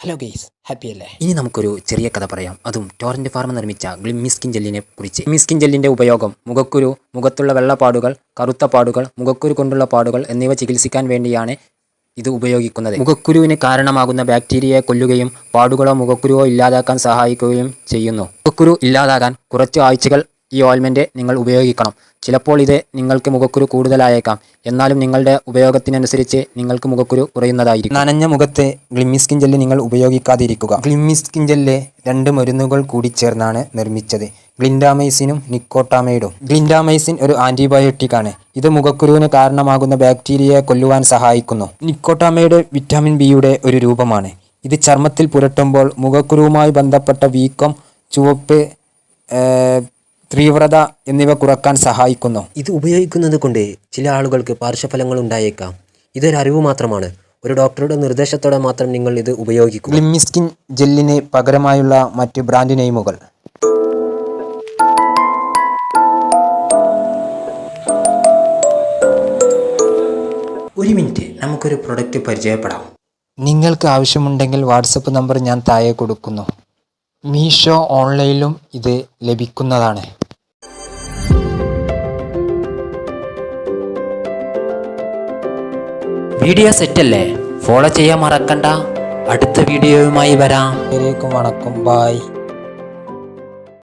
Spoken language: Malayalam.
ഹലോ ഗെയ്സ് ഹാപ്പി അല്ലേ? ഇനി നമുക്കൊരു ചെറിയ കഥ പറയാം. അതും ടോറന്റ് ഫാർമ നിർമ്മിച്ച ഗ്ലിമ്മിസ്കിൻ ജെല്ലിനെ കുറിച്ച്. ഗ്ലിമ്മിസ്കിൻ ജെല്ലിന്റെ ഉപയോഗം മുഖക്കുരു മുഖത്തുള്ള വെള്ളപ്പാടുകൾ കറുത്ത പാടുകൾ മുഖക്കുരു കൊണ്ടുള്ള പാടുകൾ എന്നിവ ചികിത്സിക്കാൻ വേണ്ടിയാണ് ഇത് ഉപയോഗിക്കുന്നത്. മുഖക്കുരുവിന് കാരണമാകുന്ന ബാക്ടീരിയയെ കൊല്ലുകയും പാടുകളോ മുഖക്കുരുവോ ഇല്ലാതാക്കാൻ സഹായിക്കുകയും ചെയ്യുന്നു. മുഖക്കുരു ഇല്ലാതാകാൻ കുറച്ച് ആഴ്ചകൾ ഈ ഓയിൽമെന്റ് നിങ്ങൾ ഉപയോഗിക്കണം. ചിലപ്പോൾ ഇത് നിങ്ങൾക്ക് മുഖക്കുരു കൂടുതലായേക്കാം. എന്നാലും നിങ്ങളുടെ ഉപയോഗത്തിനനുസരിച്ച് നിങ്ങൾക്ക് മുഖക്കുരു കുറയുന്നതായിരിക്കും. നനഞ്ഞ മുഖത്ത് ഗ്ലിമ്മിസ്കിൻ ജെല്ല് നിങ്ങൾ ഉപയോഗിക്കാതിരിക്കുക. ഗ്ലിമ്മിസ്കിൻ ജെല്ല് രണ്ട് മരുന്നുകൾ കൂടി ചേർന്നാണ് നിർമ്മിച്ചത്. ഗ്ലിൻഡാമൈസിനും നിക്കോട്ടാമൈഡും. ഗ്ലിൻഡാമൈസിൻ ഒരു ആന്റിബയോട്ടിക് ആണ്. ഇത് മുഖക്കുരുവിന് കാരണമാകുന്ന ബാക്ടീരിയയെ കൊല്ലുവാൻ സഹായിക്കുന്നു. നിക്കോട്ടാമൈഡ് വിറ്റാമിൻ ബിയുടെ ഒരു രൂപമാണ്. ഇത് ചർമ്മത്തിൽ പുരട്ടുമ്പോൾ മുഖക്കുരുവുമായി ബന്ധപ്പെട്ട വീക്കം ചുവപ്പ് തീവ്രത എന്നിവ കുറയ്ക്കാൻ സഹായിക്കുന്നു. ഇത് ഉപയോഗിക്കുന്നത് കൊണ്ട് ചില ആളുകൾക്ക് പാർശ്വഫലങ്ങൾ ഉണ്ടായേക്കാം ഇതൊരു അറിവ് മാത്രമാണ്. ഒരു ഡോക്ടറുടെ നിർദ്ദേശത്തോടെ മാത്രം നിങ്ങൾ ഇത് ഉപയോഗിക്കും ഗ്ലിമ്മിസ്കിൻ ജെല്ലിന് പകരമായുള്ള മറ്റ് ബ്രാൻഡ് നെയിമുകൾ. ഒരു മിനിറ്റ്. നമുക്കൊരു പ്രൊഡക്റ്റ് പരിചയപ്പെടാം. നിങ്ങൾക്ക് ആവശ്യമുണ്ടെങ്കിൽ വാട്സപ്പ് നമ്പർ ഞാൻ താഴെ കൊടുക്കുന്നു. മീഷോ ഓൺലൈനിലും ഇത് ലഭിക്കുന്നതാണ്. വീഡിയോ സെറ്റല്ലേ? ഫോളോ ചെയ്യാൻ മറക്കണ്ട. അടുത്ത വീഡിയോയുമായി വരാം. വണക്കം ബായ്